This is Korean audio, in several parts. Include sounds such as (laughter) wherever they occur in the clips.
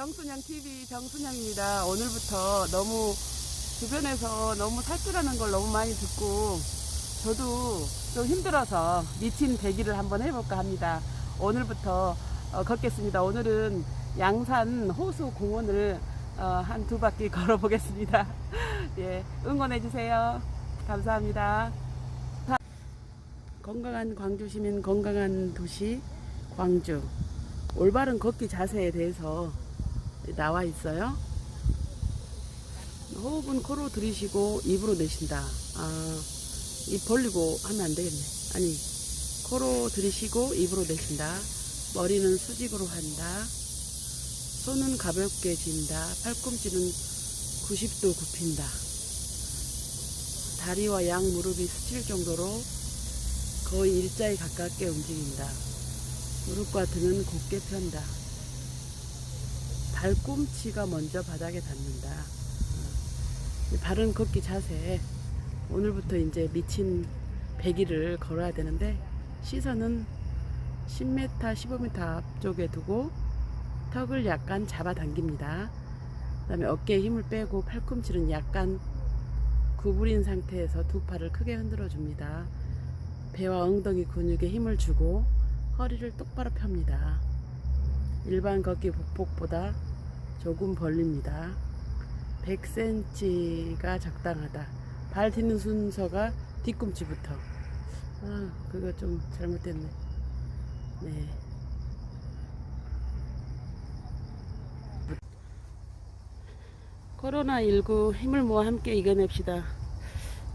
정순영 TV 정순영입니다. 오늘부터 너무 주변에서 너무 살찌라는 걸 너무 많이 듣고 저도 좀 힘들어서 미친 배기를 한번 해볼까 합니다. 오늘부터 어, 걷겠습니다. 오늘은 양산 호수 공원을 어, 한 두 바퀴 (laughs) 걸어보겠습니다. 예, 응원해 주세요. 감사합니다. 건강한 광주 시민 건강한 도시 광주 올바른 걷기 자세에 대해서 나와 있어요. 호흡은 코로 들이쉬고 입으로 내쉰다. 아, 입 벌리고 하면 안 되겠네. 아니, 코로 들이쉬고 입으로 내쉰다. 머리는 수직으로 한다. 손은 가볍게 쥔다. 팔꿈치는 90도 굽힌다. 다리와 양 무릎이 스칠 정도로 거의 일자에 가깝게 움직인다. 무릎과 등은 곧게 편다. 발꿈치가 먼저 바닥에 닿는다. 어, 바른 걷기 자세. 오늘부터 이제 미친 100일을 걸어야 되는데 시선은 10m, 15m 앞쪽에 두고 턱을 약간 잡아당깁니다. 그 다음에 어깨에 힘을 빼고 팔꿈치는 약간 구부린 상태에서 두 팔을 크게 흔들어 줍니다. 배와 엉덩이 근육에 힘을 주고 허리를 똑바로 펴니다. 일반 걷기 보폭보다 조금 벌립니다. 100cm가 적당하다. 발 딛는 순서가 뒤꿈치부터. 아, 그거 좀 잘못됐네. 네. 코로나19 힘을 모아 함께 이겨냅시다.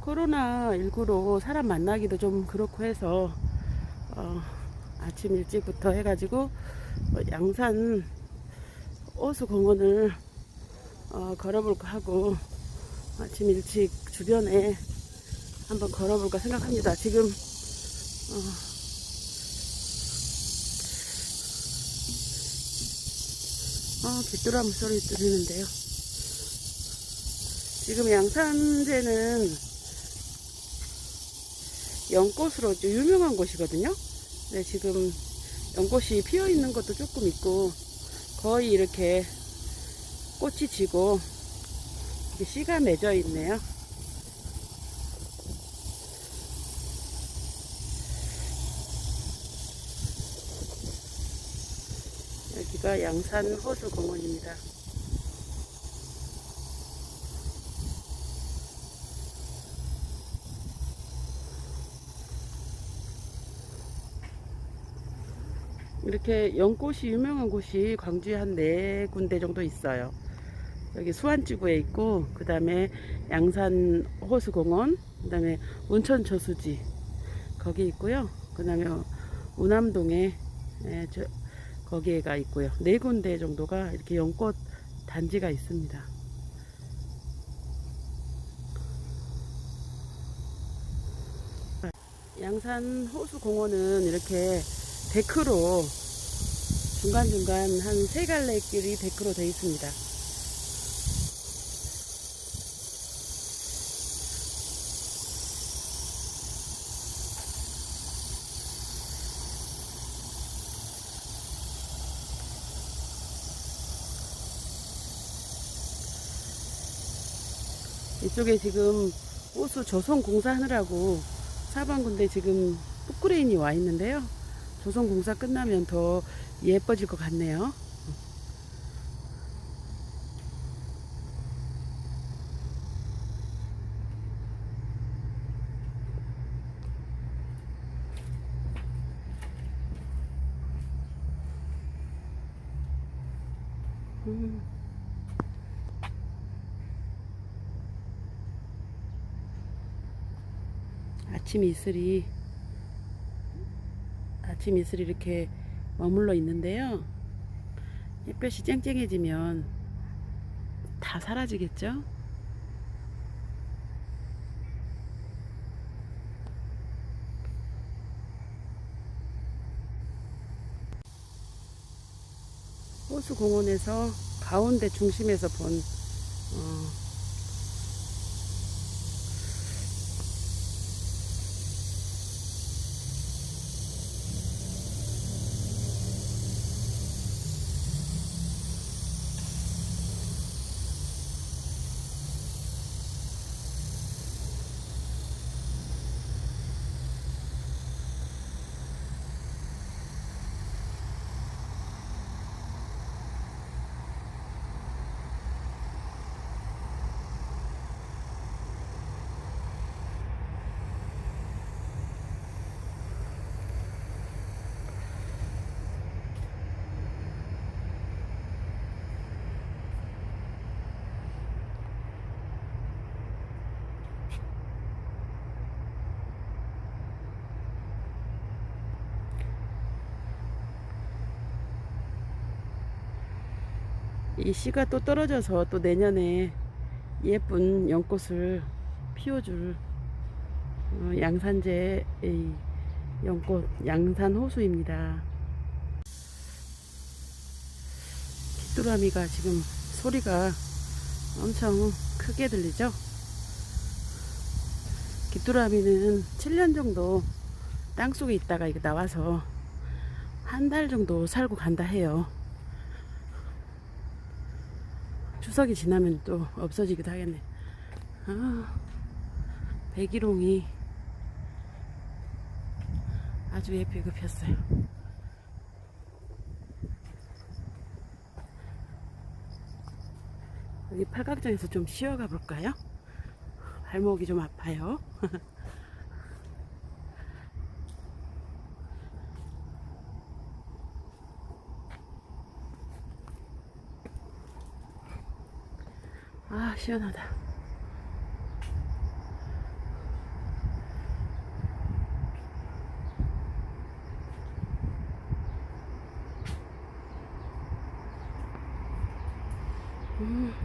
코로나19로 사람 만나기도 좀 그렇고 해서, 어, 아침 일찍부터 해가지고, 어, 양산 호수공원을 어, 걸어볼까 하고, 아침 일찍 주변에 한번 걸어볼까 생각합니다. 지금, 어, 어, 귀뚜라미 소리 들리는데요. 지금 양산제는 연꽃으로 유명한 곳이거든요. 네, 지금 연꽃이 피어 있는 것도 조금 있고 거의 이렇게 꽃이 지고 이렇게 씨가 맺어 있네요. 여기가 양산 호수 공원입니다. 이렇게 연꽃이 유명한 곳이 광주에 한 네 군데 정도 있어요. 여기 수안지구에 있고, 그 다음에 양산 호수공원, 그 다음에 운천저수지, 거기 있고요. 그 다음에 우남동에, 예, 저, 거기에가 있고요. 네 군데 정도가 이렇게 연꽃 단지가 있습니다. 양산 호수공원은 이렇게 데크로 중간중간 한 세 갈래 길이 데크로 되어 있습니다. 이쪽에 지금 호수 조성 공사하느라고 사방군데 지금 포크레인이 와 있는데요. 조성 공사 끝나면 더 예뻐질 것 같네요. 음. 아침 이슬이 아침 이슬이 이렇게 머물러 있는데요. 햇볕이 쨍쨍해지면 다 사라지겠죠? 호수공원에서 가운데 중심에서 본 이 씨가 또 떨어져서 또 내년에 예쁜 연꽃을 피워줄 어, 양산제의 연꽃 양산 호수입니다. 귀뚜라미가 지금 소리가 엄청 크게 들리죠? 귀뚜라미는 7년 정도 땅 속에 있다가 이거 나와서 한 달 정도 살고 간다 해요. 추석이 지나면 또 없어지기도 하겠네. 아, 백일홍이 아주 예쁘게 폈어요. 여기 팔각정에서 좀 쉬어가 볼까요? 발목이 좀 아파요. (laughs) 아, 시원하다. 음.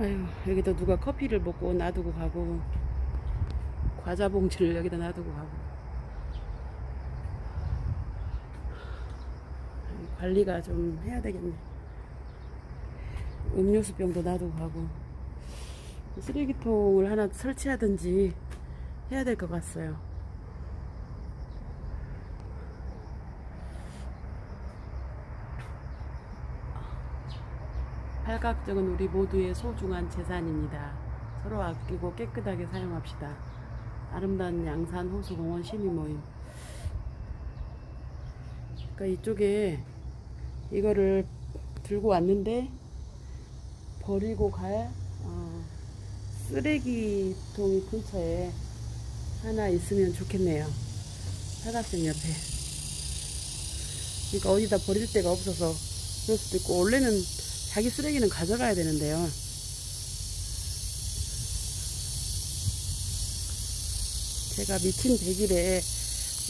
아유, 여기다 누가 커피를 먹고 놔두고 가고, 과자 봉지를 여기다 놔두고 가고. 관리가 좀 해야 되겠네. 음료수 병도 놔두고 가고. 쓰레기통을 하나 설치하든지 해야 될 것 같아요. 팔각정은 우리 모두의 소중한 재산입니다. 서로 아끼고 깨끗하게 사용합시다. 아름다운 양산 호수공원 시민 모임. 그러니까 이쪽에 이거를 들고 왔는데 버리고 갈 어, 쓰레기통이 근처에 하나 있으면 좋겠네요. 팔각정 옆에. 그러니까 어디다 버릴 데가 없어서 그럴 수도 있고 원래는 자기 쓰레기는 가져가야 되는데요. 제가 미친 100일에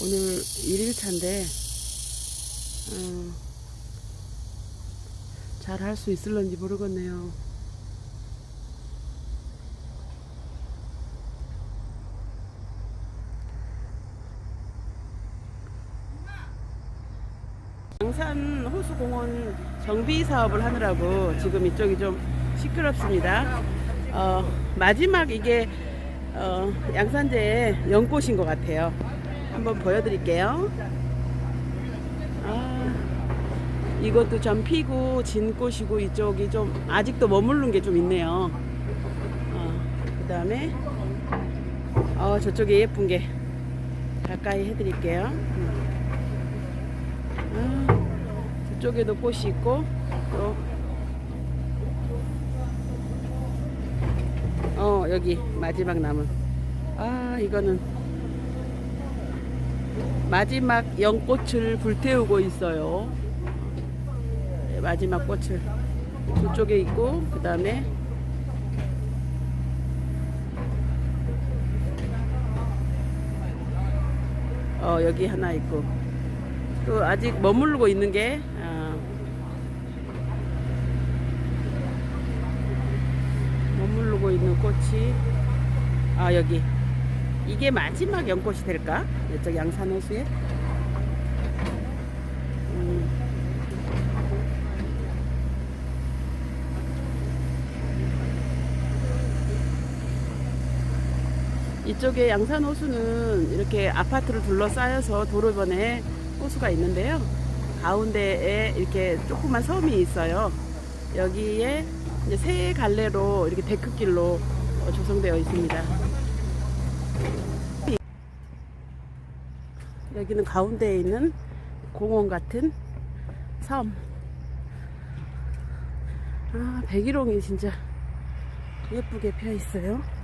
오늘 1일차인데 어, 잘할 수 있을런지 모르겠네요. 양산 호수공원 정비 사업을 하느라고 지금 이쪽이 좀 시끄럽습니다. 어, 마지막 이게 어, 양산제의 연꽃인 것 같아요. 한번 보여드릴게요. 아, 이것도 좀 피고 진 꽃이고 이쪽이 좀 아직도 머무른 게 좀 있네요. 어, 그 다음에 어, 저쪽에 예쁜 게 가까이 해드릴게요. 음. 아, 저쪽에도 꽃이 있고 또 어, 여기 마지막 나무. 아, 이거는 마지막 연꽃을 불태우고 있어요. 네, 마지막 꽃을 저쪽에 있고 그 다음에 어, 여기 하나 있고 또 아직 머무르고 있는 게 아, 머무르고 있는 꽃이 아 여기 이게 마지막 연꽃이 될까? 이쪽 양산호수에 음. 이쪽에 양산호수는 이렇게 아파트를 둘러싸여서 도로변에 호수가 있는데요. 가운데에 이렇게 조그만 섬이 있어요. 여기에 이제 세 갈래로 이렇게 데크길로 어, 조성되어 있습니다. 여기는 가운데에 있는 공원 같은 섬. 아, 백일홍이 진짜 예쁘게 펴 있어요.